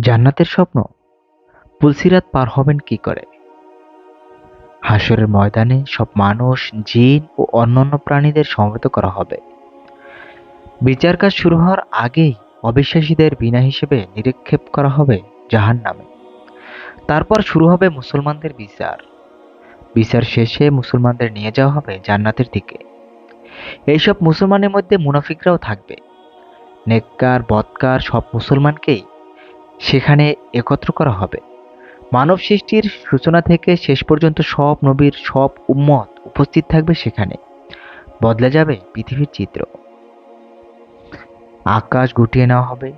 জান্নাতের স্বপ্ন? পুলসিরাত পার হবেন কি করে? হাসরের ময়দানে সব মানুষ, জিন ও অন্যান্য প্রাণীদের সমবেত করা হবে। বিচার কাজ শুরু হওয়ার আগেই অবিশ্বাসীদের বিনা হিসেবে নিরীক্ষেপ করা হবে জাহান নামে তারপর শুরু হবে মুসলমানদের বিচার। বিচার শেষে মুসলমানদের নিয়ে যাওয়া হবে জান্নাতের দিকে। এইসব মুসলমানের মধ্যে মুনাফিকরাও থাকবে। নেককার, বৎকার সব মুসলমানকেই সেখানে একত্র করা হবে। মানব সৃষ্টির সূচনা থেকে শেষ পর্যন্ত সব নবীর সব উম্মত উপস্থিত থাকবে সেখানে। বদলে যাবে পৃথিবীর চিত্র। আকাশ গুটিয়ে নেওয়া হবে।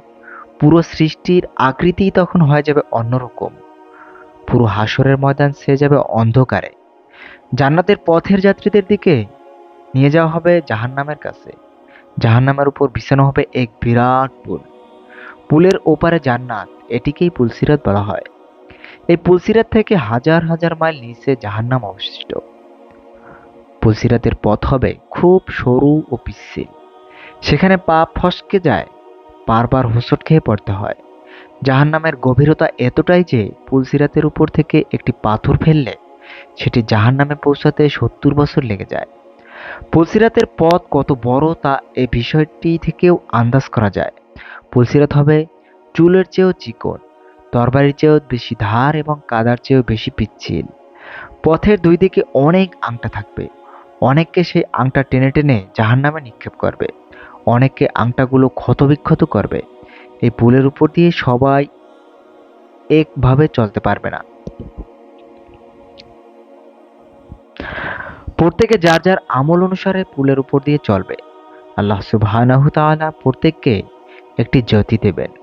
পুরো সৃষ্টির আকৃতি তখন হয়ে যাবে অন্যরকম। পুরো হাসরের ময়দান সে যাবে অন্ধকারে। জান্নাতের পথের যাত্রীদের দিকে নিয়ে যাওয়া হবে জাহান্নামের কাছে। জাহান্নামের উপর বিছানো হবে এক বিরাট পুল। পুলের ওপারে জান্নাত। এটিকেই পুলসিরাত বলা হয়। এই পুলসিরাত থেকে হাজার হাজার মাইল নিচে জাহান্নাম অবশিষ্ট পুলসিরাতের পথ হবে খুব সরু ও পিচ্ছিল। সেখানে পা ফসকে যায়, বারবার হোঁচট খেয়ে পড়তে হয়। জাহান্নামের গভীরতা এতটাই যে পুলসিরাতের উপর থেকে একটি পাথর ফেললে সেটি জাহান্নামে পৌঁছাতে সত্তর বছর লেগে যায়। পুলসিরাতের পথ কত বড় তা এই বিষয়টি থেকেও আন্দাজ করা যায়। পুলসিরাত হবে চুলের চেয়েও চিকন, তরবারির চেয়েও বেশি ধার এবং কাদার চেয়েও বেশি পিচ্ছিল। পথের দুই দিকে অনেক আংটা থাকবে। অনেককে সেই আংটা টেনে টেনে জাহান্নামে নিক্ষেপ করবে। অনেককে আংটাগুলো ক্ষতবিক্ষত করবে। এই পুলের উপর দিয়ে সবাই একভাবে চলতে পারবে না। প্রত্যেকে যার যার আমল অনুসারে পুলের উপর দিয়ে চলবে। আল্লাহ তাআলা প্রত্যেককে একটি জ্যোতি দেবেন।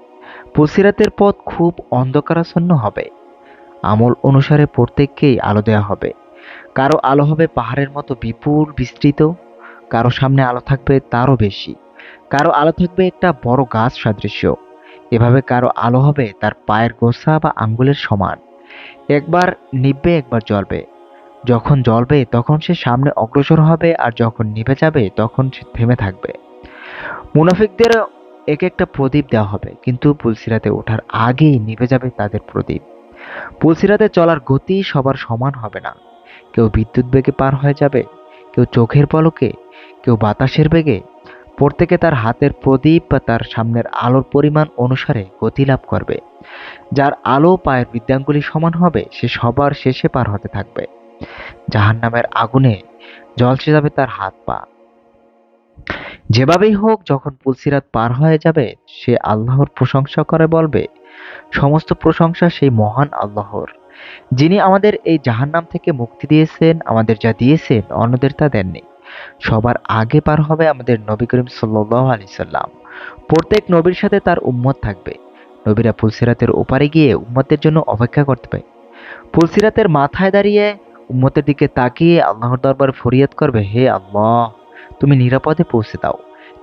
পুলসিরাতের পথ খুব অন্ধকারাচ্ছন্ন হবে। আমল অনুসারে প্রত্যেককেই আলো দেওয়া হবে। কারও আলো হবে পাহাড়ের মতো বিপুল, বিস্তৃত। কারও সামনে আলো থাকবে তারও বেশি। কারও আলো থাকবে একটা বড় গাছ সাদৃশ্য। এভাবে কারও আলো হবে তার পায়ের গোসা বা আঙ্গুলের সমান। একবার নিববে একবার জ্বলবে। যখন জ্বলবে, তখন সে সামনে অগ্রসর হবে আর যখন নিভে যাবে, তখন সে থেমে থাকবে। মুনাফিকদের এক একটা প্রদীপ দেওয়া হবে। কিন্তু পুলসিরাতে ওঠার আগেই নিভে যাবে তাদের প্রদীপ। পুলসিরাতে চলার গতি সবার সমান হবে না। কেউ বিদ্যুৎ বেগে পার হয়ে যাবে, কেউ চোখের পলকে, কেউ বাতাসের বেগে। প্রত্যেকে তার হাতের প্রদীপ বা তার সামনের আলোর পরিমাণ অনুসারে গতি লাভ করবে। যার আলো পায়ের বিদ্যাঙ্গুলি সমান হবে, সে সবার শেষে পার হতে থাকবে। জাহান নামের আগুনে জলসে যাবে তার হাত পা যেভাবেই হোক, যখন পুলসিরাত পার হয়ে যাবে, সে আল্লাহর প্রশংসা করে বলবে, সমস্ত প্রশংসা সেই মহান আল্লাহর, যিনি আমাদের এই জাহান্নাম থেকে মুক্তি দিয়েছেন, আমাদের যা দিয়েছেন, অন্যদের তা দেননি। সবার আগে পার হবে আমাদের নবী করিম সাল্লাহ আলি সাল্লাম। প্রত্যেক নবীর সাথে তার উম্মত থাকবে। নবীরা ফুলসিরাতের ওপারে গিয়ে উম্মতের জন্য অপেক্ষা করতে পারে ফুলসিরাতের মাথায় দাঁড়িয়ে উম্মতের দিকে তাকিয়ে আল্লাহর দরবার ফরিয়াদ করবে, হে আল্লাহ! তুমি নিরাপদে পৌঁছে দাও,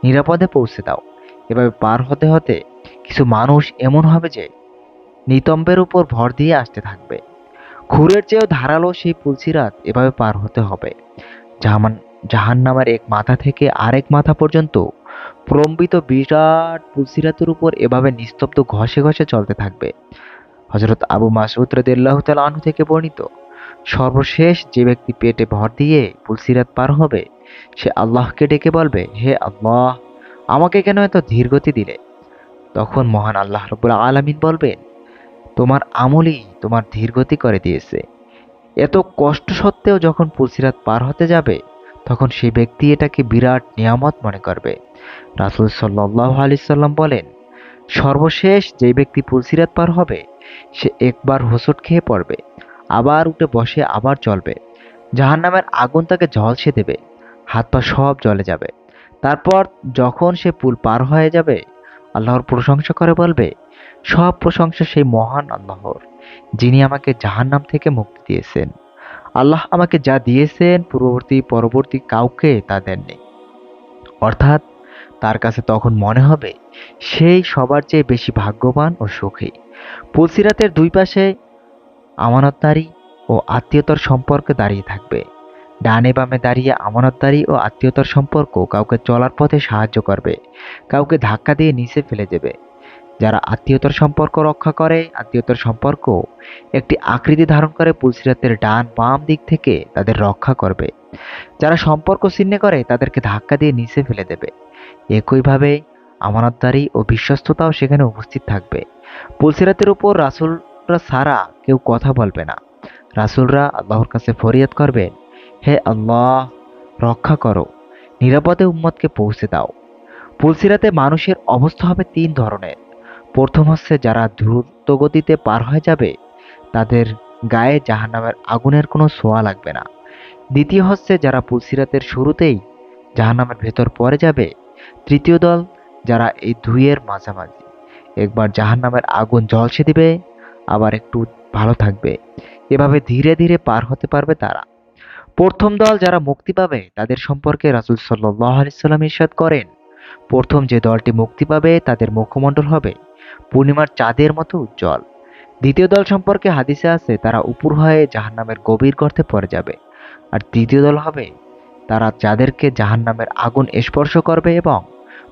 নিরাপদে পৌঁছে দাও। এভাবে পার হতে হতে কিছু মানুষ এমন হবে যে নিতম্বের উপর ভর দিয়ে আসতে থাকবে। খুরের চেয়েও ধারালো সেই পুলসিরাত এভাবে পার হতে হবে। জাহান জাহান নামের এক মাথা থেকে আরেক মাথা পর্যন্ত প্রম্বিত বিরাট পুলসিরাতের উপর এভাবে নিস্তব্ধ ঘষে ঘষে চলতে থাকবে। হজরত আবু মাসুদ রদিল্লাহ আনহু থেকে বর্ণিত, সর্বশেষ যে ব্যক্তি পেটে ভর দিয়ে পুলসিরাত পার হবে সে আল্লাহকে ডেকে বলবে, হে আল্লাহ, আমাকে কেন এত ধীরগতি দিলে? তখন মহান আল্লাহ রবুল আলমিন বলবেন, তোমার আমলই তোমার ধীরগতি করে দিয়েছে। এত কষ্ট সত্ত্বেও যখন পুলসিরাত পার হতে যাবে, তখন সেই ব্যক্তি এটাকে বিরাট নিয়ামত মনে করবে। রাসুল সাল্লাহ আলি সাল্লাম বলেন, সর্বশেষ যে ব্যক্তি পুলসিরাত পার হবে, সে একবার হোসট খেয়ে পড়বে, আবার উঠে বসে আবার চলবে জাহান নামের আগুন তাকে ঝলসে দেবে। হাত পা সব জলে যাবে। তারপর যখন সে পুল পার হয়ে যাবে, আল্লাহর প্রশংসা করে বলবে, সব প্রশংসা সেই মহান আল্লাহর, যিনি আমাকে জাহান্নাম থেকে মুক্তি দিয়েছেন। আল্লাহ আমাকে যা দিয়েছেন পূর্ববর্তী, পরবর্তী কাউকে তা দেননি। অর্থাৎ তার কাছে তখন মনে হবে, সেই সবার চেয়ে বেশি ভাগ্যবান ও সুখী। পুলসিরাতের দুই পাশে আমানতদারি ও আত্মীয়তার সম্পর্কে দাঁড়িয়ে থাকবে। ডানে বামে দাঁড়িয়ে আমানতদারি ও আত্মীয়তার সম্পর্ক কাউকে চলার পথে সাহায্য করবে, কাউকে ধাক্কা দিয়ে নিচে ফেলে দেবে। যারা আত্মীয়তার সম্পর্ক রক্ষা করে, আত্মীয়তার সম্পর্ক একটি আকৃতি ধারণ করে পুলসিরাতের ডান বাম দিক থেকে তাদের রক্ষা করবে। যারা সম্পর্ক ছিন্ন করে, তাদেরকে ধাক্কা দিয়ে নিচে ফেলে দেবে। একইভাবে আমানতদারি ও বিশ্বস্ততাও সেখানে উপস্থিত থাকবে। পুলসিরাতের উপর রাসুলরা ছাড়া কেউ কথা বলবে না। রাসুলরা আল্লাহর কাছে ফরিয়াদ করবেন হে আল্লাহ, রক্ষা করো। নিরাপদে উম্মতকে পৌঁছে দাও। পুলসিরাতে মানুষের অবস্থা হবে তিন ধরনের। প্রথম হচ্ছে যারা দ্রুত গতিতে পার হয়ে যাবে, তাদের গায়ে জাহান্নামের আগুনের কোনো ছোঁয়া লাগবে না। দ্বিতীয় হচ্ছে যারা পুলসিরাতের শুরুতেই জাহান্নামের ভেতর পড়ে যাবে, তৃতীয় দল যারা এই ধুইয়ের মাঝামাঝি। একবার জাহান্নামের আগুন জলসে দিবে, আবার একটু ভালো থাকবে। এভাবে ধীরে ধীরে পার হতে পারবে তারা। প্রথম দল যারা মুক্তি পাবে, তাদের সম্পর্কে রাসুল সাল্লাহ আলিয়াল্লাম ইরশাদ করেন। প্রথম যে দলটি মুক্তি পাবে, তাদের মুখমণ্ডল হবে পূর্ণিমার চাঁদের মতো উজ্জ্বল। দ্বিতীয় দল সম্পর্কে হাদিসে আছে, তারা উপর হয়ে জাহান্নামের গভীর গর্তে পড়ে যাবে। আর তৃতীয় দল হবে, তারা যাদেরকে জাহান্নামের আগুন স্পর্শ করবে এবং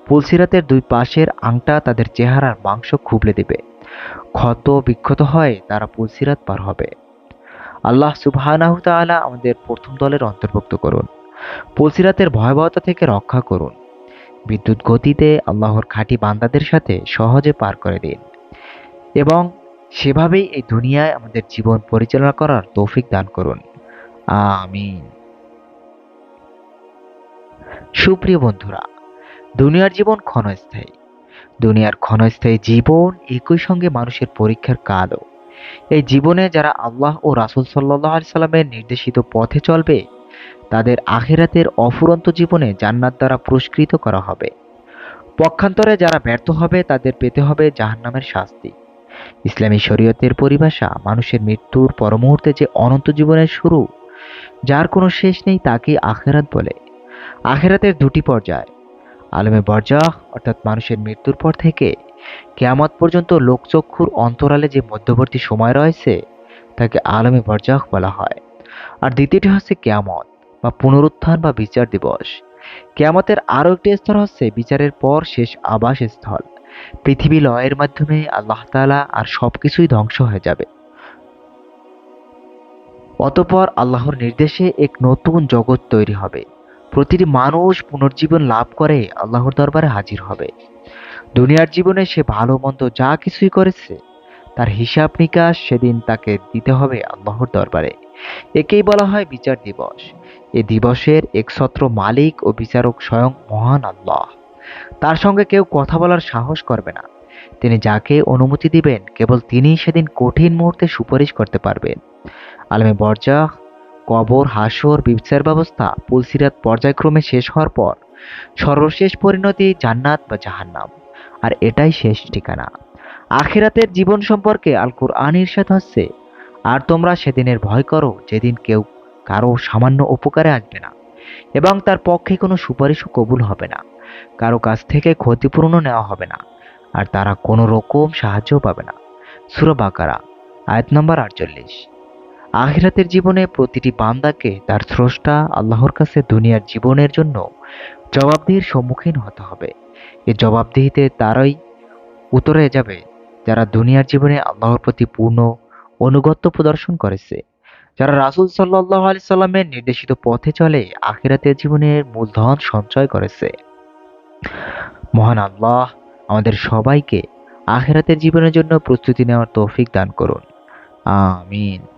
পুলসিরাতের দুই পাশের আংটা তাদের চেহারার মাংস খুবলে দেবে। ক্ষত বিক্ষত হয় তারা পুলসিরাত পার হবে। আল্লাহ তাআলা আমাদের প্রথম দলের অন্তর্ভুক্ত করুন। পলসিরাতের ভয়াবহতা থেকে রক্ষা করুন। বিদ্যুৎ গতিতে আল্লাহর খাঁটি বান্দাদের সাথে সহজে পার করে দিন। এবং সেভাবেই এই দুনিয়ায় আমাদের জীবন পরিচালনা করার তৌফিক দান করুন। আমিন। সুপ্রিয় বন্ধুরা, দুনিয়ার জীবন ক্ষণস্থায়ী। দুনিয়ার ক্ষণস্থায়ী জীবন একই সঙ্গে মানুষের পরীক্ষার কালও। এই জীবনে যারা আল্লাহ ও রাসুল সাল্লাহ সাল্লামের নির্দেশিত পথে চলবে, তাদের আখেরাতের অফুরন্ত জীবনে জান্নাত দ্বারা পুরস্কৃত করা হবে। পক্ষান্তরে যারা ব্যর্থ হবে, তাদের পেতে হবে জাহান্নামের শাস্তি। ইসলামী শরীয়তের পরিভাষা, মানুষের মৃত্যুর পরমুহূর্তে যে অনন্ত জীবনের শুরু, যার কোনো শেষ নেই তাকে আখেরাত বলে। আখেরাতের দুটি পর্যায়, আলমে বরজাহ, অর্থাৎ মানুষের মৃত্যুর পর থেকে কেয়ামত পর্যন্ত লোকচক্ষুর অন্তরালে যে মধ্যবর্তী সময় রয়েছে, তাকে আলমে বরজাহ বলা হয়। আর দ্বিতীয়টি হচ্ছে কেয়ামত, বা পুনরুত্থান বা বিচার দিবস। কেয়ামতের আরও একটি স্তর হচ্ছে বিচারের পর শেষ আবাস স্থল পৃথিবী লয়ের মাধ্যমে আল্লাহ তালা আর সব কিছুই ধ্বংস হয়ে যাবে। অতপর আল্লাহর নির্দেশে এক নতুন জগৎ তৈরি হবে। প্রতিটি মানুষ পুনর্জীবন লাভ করে, আল্লাহর দরবারে হাজির হবে। দুনিয়ার জীবনে সে ভালো মন্দ যা কিছুই করেছে, তার হিসাব নিকাশ সেদিন তাকে দিতে হবে আল্লাহর দরবারে। একেই বলা হয় বিচার দিবস। এ দিবসের একছত্র মালিক ও বিচারক স্বয়ং মহান আল্লাহ। তার সঙ্গে কেউ কথা বলার সাহস করবে না। তিনি যাকে অনুমতি দিবেন, কেবল তিনিই সেদিন কঠিন মুহূর্তে সুপারিশ করতে পারবেন। আলমে বরজাহ কবর, হাসর, বিচার ব্যবস্থা, পুলসিরাত পর্যায়ক্রমে শেষ হওয়ার পর সর্বশেষ পরিণতি জান্নাত বা জাহান্নাম। আর এটাই শেষ ঠিকানা। আখিরাতের জীবন সম্পর্কে আল কোরআন ইরশাদ হচ্ছে, আর তোমরা সেদিনের ভয় করো যেদিন কেউ কারও সামান্য উপকারে আসবে না এবং তার পক্ষে কোনো সুপারিশও কবুল হবে না। কারও কাছ থেকে ক্ষতিপূরণও নেওয়া হবে না আর তারা কোনো রকম সাহায্যও পাবে না। সুরা বাকারা, আয়াত নম্বর আটচল্লিশ। আখিরাতের জীবনে প্রতিটি বান্দাকে তার স্রষ্টা আল্লাহর কাছে দুনিয়ার জীবনের জন্য জবাবদিহির সম্মুখীন হতে হবে। এই জবাবদিহিতে তারাই উতরে যাবে, যারা দুনিয়ার জীবনে আল্লাহর প্রতি পূর্ণ অনুগত্য প্রদর্শন করেছে। যারা রাসুল সাল্লাহ আলি সাল্লামের নির্দেশিত পথে চলে, আখিরাতের জীবনের মূলধন সঞ্চয় করেছে। মহান আল্লাহ আমাদের সবাইকে আখেরাতের জীবনের জন্য প্রস্তুতি নেওয়ার তৌফিক দান করুন। আমিন।